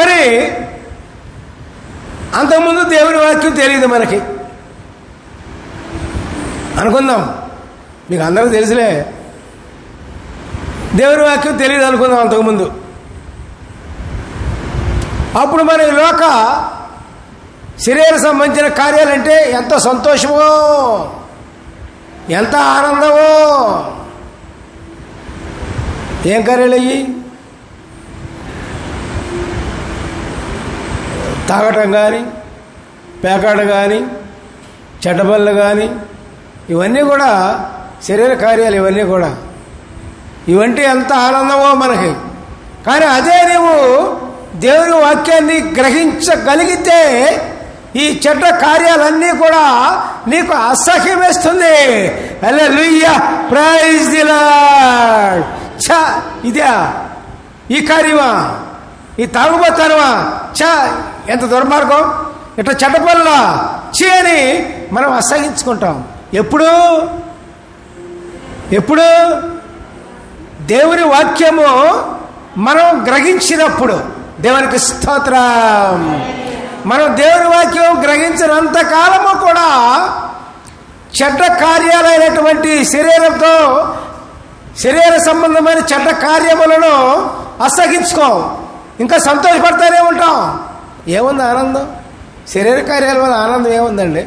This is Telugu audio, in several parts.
మరి అంతకుముందు దేవుని వాక్యం తెలియదు మనకి. అనుకుందాం. మీకు అందరికీ తెలుసులే. దేవుని వాక్యం తెలియదు అనుకుందాం అంతకుముందు. అప్పుడు మన లోక శరీర సంబంధించిన కార్యాలంటే ఎంత సంతోషమో ఎంత ఆనందమో. ఏం కార్యాలు అయ్యి? తాగటం కానీ పేకాట కానీ చెడ్డబళ్ళు కానీ ఇవన్నీ కూడా శరీర కార్యాలు ఇవన్నీ కూడా. ఇవంటే ఎంత ఆనందమో మనకి. కానీ అదే నువ్వు దేవుని వాక్యాన్ని గ్రహించగలిగితే ఈ చెడ్డ కార్యాలన్నీ కూడా నీకు అసహ్యమేస్తుంది. అలా లుయ్య ప్రైజ్ దిలాడ్ ఛ ఇదా. ఈ కార్యమా? ఈ తాగుబోతానమా? చ ఎంత దుర్మార్గం? ఇట్లా చెడ్డ పనులా? చీ అని మనం అసహించుకుంటాం. ఎప్పుడు? ఎప్పుడు? దేవుని వాక్యము మనం గ్రహించినప్పుడు. దేవునికి స్తోత్రం. మనం దేవుని వాక్యం గ్రహించినంత కాలము కూడా చెడ్డ కార్యాలైనటువంటి శరీరంతో శరీర సంబంధమైన చెడ్డ కార్యములను అసహించుకోం. ఇంకా సంతోషపడతానే ఉంటాం. ఏముంది ఆనందం? శరీర కార్యాల వల్ల ఆనందం ఏముందండి?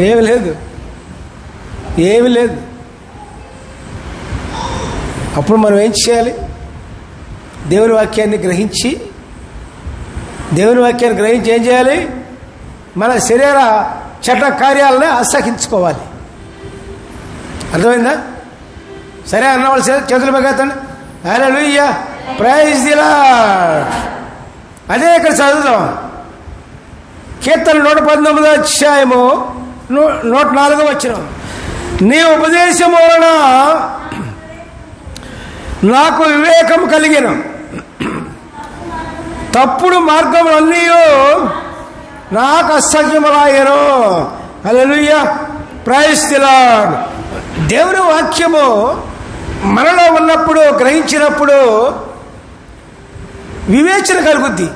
ఏమి లేదు. ఏమి లేదు. అప్పుడు మనం ఏం చేయాలి? దేవుని వాక్యాన్ని గ్రహించి దేవుని వాక్యాన్ని గ్రహించి ఏం చేయాలి? మన శరీర చట్ట కార్యాలను అసహించుకోవాలి. అర్థమైందా? సరే అన్నవాళ్ళు చే- చేతులు పగెత్తండి అరే లూయ్య ప్రైజ్ దిలా అదే ఇక్కడ చదువుదాం. కీర్తన నూట పంతొమ్మిదో అధ్యాయము నూట నాలుగో వచ్చిన నీ ఉపదేశం వలన నాకు వివేకం కలిగిన తప్పుడు మార్గములన్నీ నాకు అసహ్యములాయరు అలలుయ్య ప్రయస్తిలాడు దేవుని వాక్యము మనలో ఉన్నప్పుడు గ్రహించినప్పుడు వివేచన కలుగుద్ది.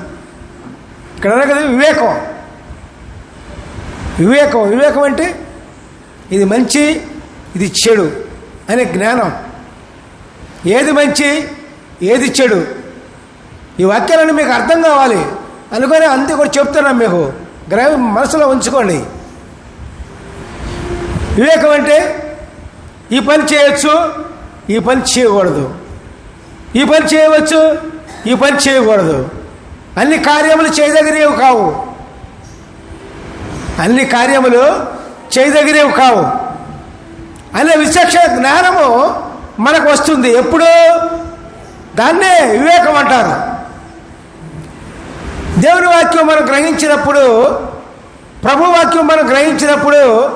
ఇక్కడ కదా వివేకం. వివేకం వివేకం అంటే ఇది మంచి ఇది చెడు అనే జ్ఞానం. ఏది మంచి ఏది చెడు? ఈ వాక్యాలన్నీ మీకు అర్థం కావాలి. అనుకొని అంతే కూడా చెప్తున్నాం మీకు. గ్రహ మనసులో ఉంచుకోండి. వివేకం అంటే ఈ పని చేయొచ్చు ఈ పని చేయకూడదు. ఈ పని చేయవచ్చు ఈ పని చేయకూడదు. అన్ని కార్యములు చేయదగినవి కావు. అన్ని కార్యములు చేయదగినవి కావు. అనే విచక్షణ జ్ఞానము మనకు వస్తుంది. ఎప్పుడు దాన్నే వివేకం అంటారు. దేవుని వాక్యం మనం గ్రహించినప్పుడు ప్రభు వాక్యం మనం గ్రహించినప్పుడు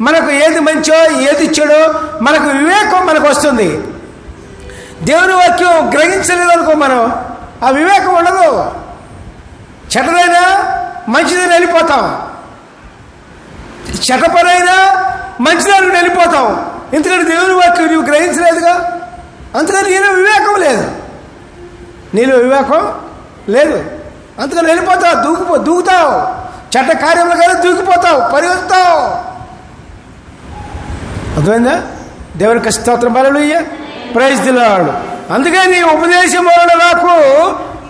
మనకు ఏది మంచో ఏది చెడో మనకు వివేకం మనకు వస్తుంది. దేవుని వాక్యం గ్రహించలేదనుకో మనం ఆ వివేకం ఉండదు. చెడ్డదైనా మంచిదని వెళ్ళిపోతాం. చెడ్డ పనైనా మంచిదానికి వెళ్ళిపోతాం. ఎందుకంటే దేవుని వాక్యం నీవు గ్రహించలేదుగా? అందుకని నీలో వివేకం లేదు. నీలో వివేకం లేదు. అందుకని వెళ్ళిపోతావు దూకిపో దూకుతావు. చెడ్డ కార్యంలో కానీ దూకిపోతావు పరిగెత్తావు అర్థమైందా? దేవునికి స్తోత్రం. బలలుయ్య ప్రైజ్ దిలాడు అందుకే నీ ఉపదేశం వలన నాకు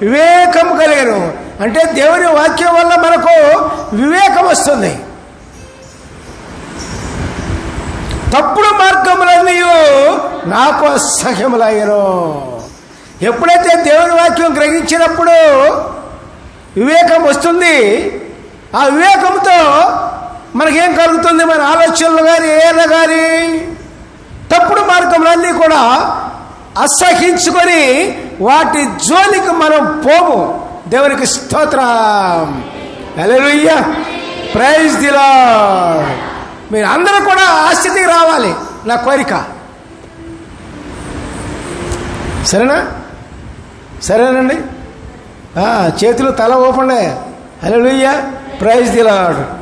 వివేకం కలిగను. అంటే దేవుని వాక్యం వల్ల మనకు వివేకం వస్తుంది. తప్పుడు మార్గములన్నీ నాకు అసహ్యములయ్యను. ఎప్పుడైతే దేవుని వాక్యం గ్రహించినప్పుడు వివేకం వస్తుంది ఆ వివేకంతో మనకేం కలుగుతుంది? మన ఆలోచనలు కానీ ఏదైనా కానీ తప్పుడు మార్గములన్నీ కూడా అసహించుకొని వాటి జోలికి మనం పోము. దేవునికి స్తోత్రం. హల్లెలూయా. ప్రైజ్ దిలా మీరు అందరూ కూడా ఆ స్థితికి రావాలి. నా కోరిక. సరేనా? సరేనండి? చేతులు తల ఓపండే హలో ప్రైజ్ దిలాడు